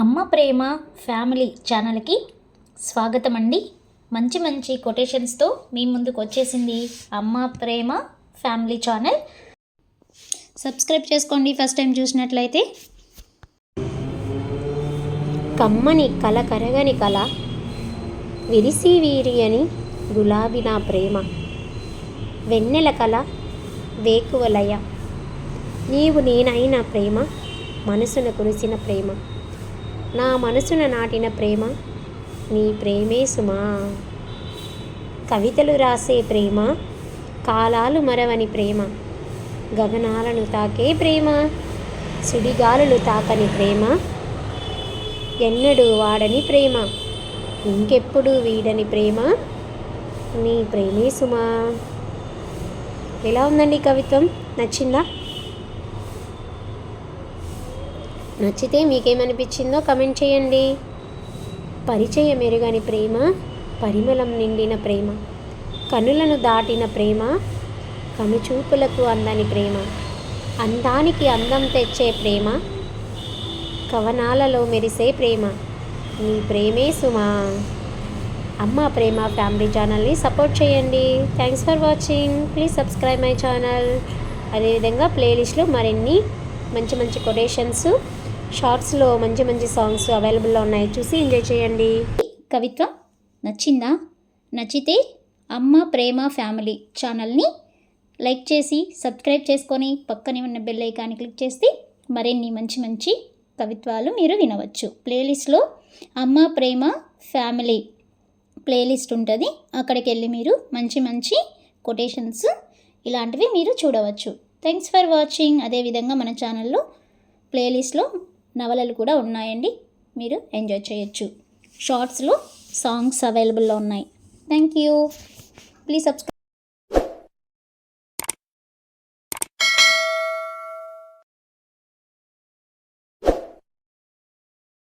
అమ్మ ప్రేమ ఫ్యామిలీ ఛానల్కి స్వాగతం అండి మంచి మంచి కొటేషన్స్తో మీ ముందుకు వచ్చేసింది Amma Prema family channel. Subscribe చేసుకోండి ఫస్ట్ టైం చూసినట్లయితే. కమ్మని కల కరగని కల విరిసి వీరియని గులాబీ నా ప్రేమ. వెన్నెల కల వేకువలయ నీవు నేనైన ప్రేమ మనసును కురిసిన ప్రేమ. నా మనసున నాటిన ప్రేమ నీ ప్రేమే సుమా. కవితలు రాసే ప్రేమ కాలాలు మరవని ప్రేమ గగనాలను తాకే ప్రేమ సుడిగాలులు తాకని ప్రేమ ఎన్నడూ వాడని ప్రేమ ఇంకెప్పుడు వీడని ప్రేమ నీ ప్రేమే సుమా. ఎలా ఉందండి కవిత్వం? నచ్చిందా? నచ్చితే మీకేమనిపించిందో కమెంట్ చేయండి. పరిచయ మెరుగని ప్రేమ పరిమళం నిండిన ప్రేమ కనులను దాటిన ప్రేమ కనుచూపులకు అందని ప్రేమ అందానికి అందం తెచ్చే ప్రేమ కవనాలలో మెరిసే ప్రేమ నీ ప్రేమే సుమా. అమ్మ ప్రేమ ఫ్యామిలీ ఛానల్ని సపోర్ట్ చేయండి. Thanks for watching please subscribe my channel అదేవిధంగా ప్లేలిస్ట్లో మరిన్ని మంచి మంచి కొటేషన్స్ షార్ట్స్లో మంచి మంచి సాంగ్స్ అవైలబుల్లో ఉన్నాయి. చూసి ఎంజాయ్ చేయండి. కవిత్వం నచ్చిందా? నచ్చితే అమ్మ ప్రేమ ఫ్యామిలీ ఛానల్ని లైక్ చేసి సబ్స్క్రైబ్ చేసుకొని పక్కనే ఉన్న బెల్ ఐకాన్ని క్లిక్ చేస్తే మరిన్ని మంచి మంచి కవిత్వాలు మీరు వినవచ్చు. ప్లేలిస్ట్లో అమ్మ ప్రేమ ఫ్యామిలీ ప్లేలిస్ట్ ఉంటుంది. అక్కడికి వెళ్ళి మీరు మంచి మంచి కొటేషన్స్ ఇలాంటివి మీరు చూడవచ్చు. Thanks for watching. అదేవిధంగా మన ఛానల్లో ప్లేలిస్ట్లో నవలలు కూడా ఉన్నాయండి. మీరు ఎంజాయ్ చేయొచ్చు. షార్ట్స్లో సాంగ్స్ అవైలబుల్లో ఉన్నాయి. Thank you. Please subscribe